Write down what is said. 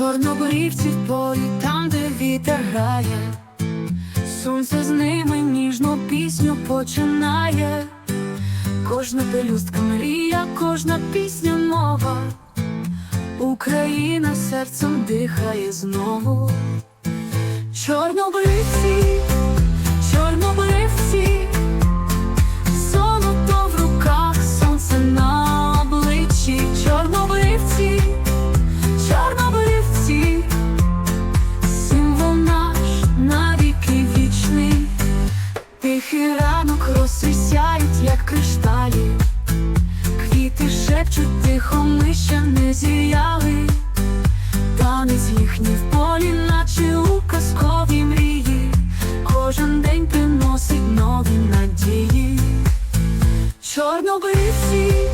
Чорнобривці в полі, там, де вітер грає, сонце з ними ніжну пісню починає. Кожна пелюстка мрія, кожна пісня мова, Україна серцем дихає знову. Чорнобривці, чорнобривці, золото в руках, сонце на обличчі, чорнобривці, ранок роси сяють, як кришталі, квіти шепчуть тихо, ми ще не зіяли. Танець їхній в полі, наче у казковій мрії, кожен день приносить нові надії. Чорнобривці,